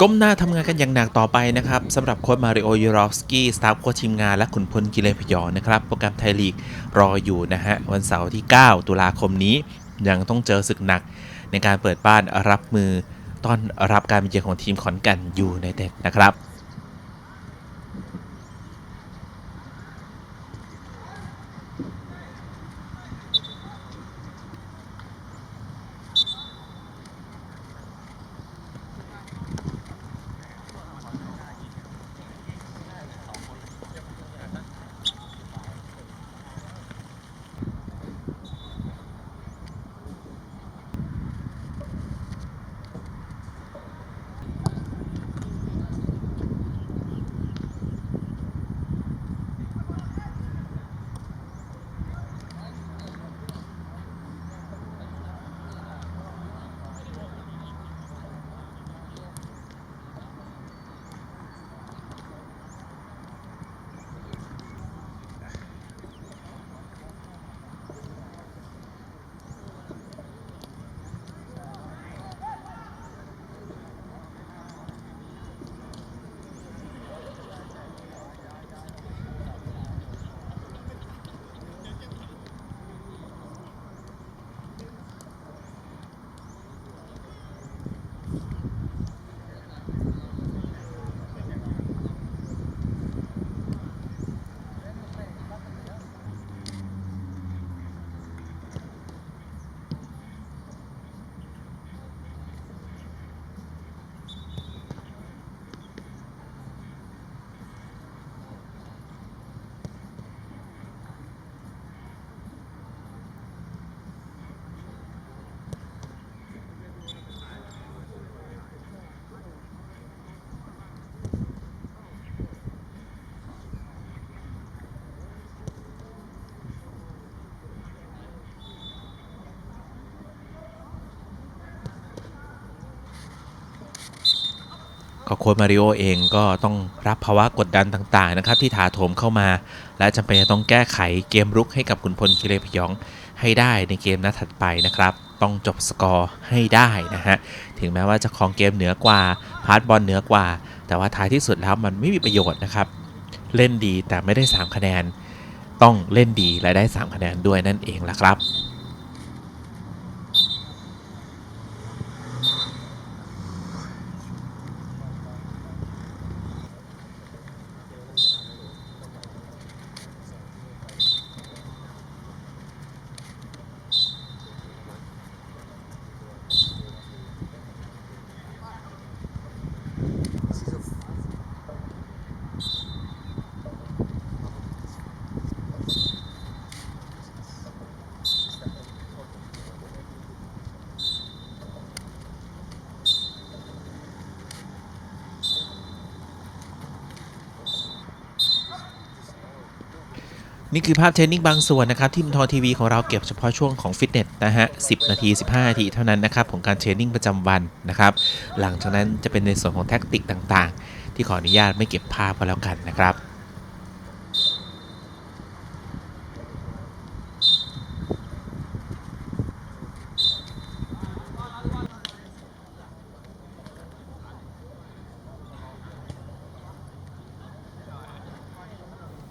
ก้มหน้าทำงานกันอย่างหนักต่อไปนะครับสำหรับโค้ชมาริโอยูรอฟสกี้สตาฟโค้ชทีมงานและขุนพลกิเลพยอนะครับ โปรแกรมไทยลีกรออยู่นะฮะ วันเสาร์ที่ 9 ตุลาคมนี้ ยังต้องเจอศึกหนักในการเปิดบ้านรับมือต้อนรับการมาเยือนของทีมขอนแก่นยูไนเต็ดนะครับ ก็โค้ชมาริโอเองก็ต้องรับภาวะกดดันต่างๆนะครับที่ถาโถมเข้ามา และจำเป็นจะต้องแก้ไขเกมรุกให้กับขุนพลกิเลพยองให้ได้ในเกมนัดถัดไปนะครับ ต้องจบสกอร์ให้ได้นะฮะ ถึงแม้ว่าจะครองเกมเหนือกว่า พาสบอลเหนือกว่า แต่ว่าท้ายที่สุดแล้วมันไม่มีประโยชน์นะครับ เล่นดีแต่ไม่ได้ 3 คะแนน ต้องเล่นดีและได้ 3 คะแนนด้วยนั่นเองละครับ นี่คือภาพเทรนนิ่งบางส่วนนะครับที่มทอทีวีของเราเก็บเฉพาะช่วงของฟิตเนสนะฮะ 10 นาที 15 นาทีเท่านั้นนะครับของการเทรนนิ่งประจำวันนะครับ หลังจากนั้นจะเป็นในส่วนของแท็กติกต่างๆ ที่ขออนุญาตไม่เก็บภาพก็แล้วกันนะครับ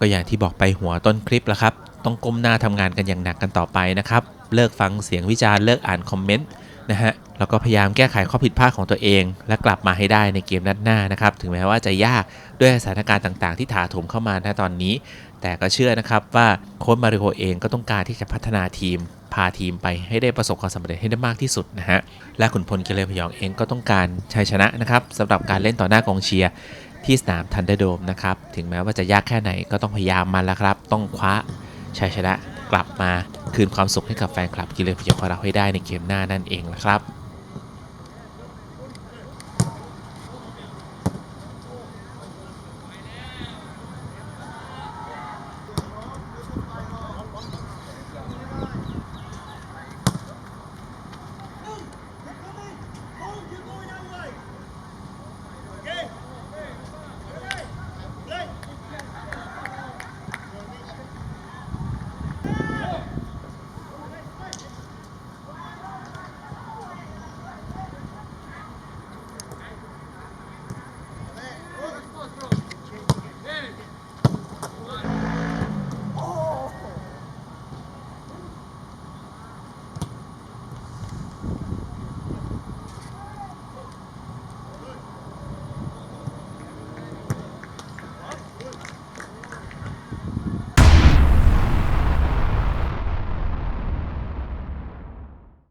ก็อย่างที่บอกไปหัวต้นคลิปแล้วครับ ต้องก้มหน้าทำงานกันอย่างหนักกันต่อไปนะครับ เลิกฟังเสียงวิจารณ์เลิกอ่านคอมเมนต์นะฮะแล้วก็พยายามแก้ไขข้อผิดพลาดของตัวเอง และกลับมาให้ได้ในเกมนัดหน้านะครับ ถึงแม้ว่าจะยากด้วยสถานการณ์ต่างๆ ที่ถาโถมเข้ามาณตอนนี้ แต่ก็เชื่อนะครับว่าโค้ชมาริโอเองก็ต้องการที่จะพัฒนาทีม พาทีมไปให้ได้ประสบความสำเร็จให้ได้มากที่สุดนะฮะและขุนพลเกเรพยองเองก็ต้องการชัยชนะนะครับสำหรับการเล่นต่อหน้ากองเชียร์ ที่สนามทันเดอร์โดมนะครับ ถึงแม้ว่าจะยากแค่ไหนก็ต้องพยายามมันแล้วครับ ต้องคว้าชัยชนะกลับมาคืนความสุขให้กับแฟนคลับกิเลนพยองของเราให้ได้ในเกมหน้านั่นเองนะครับ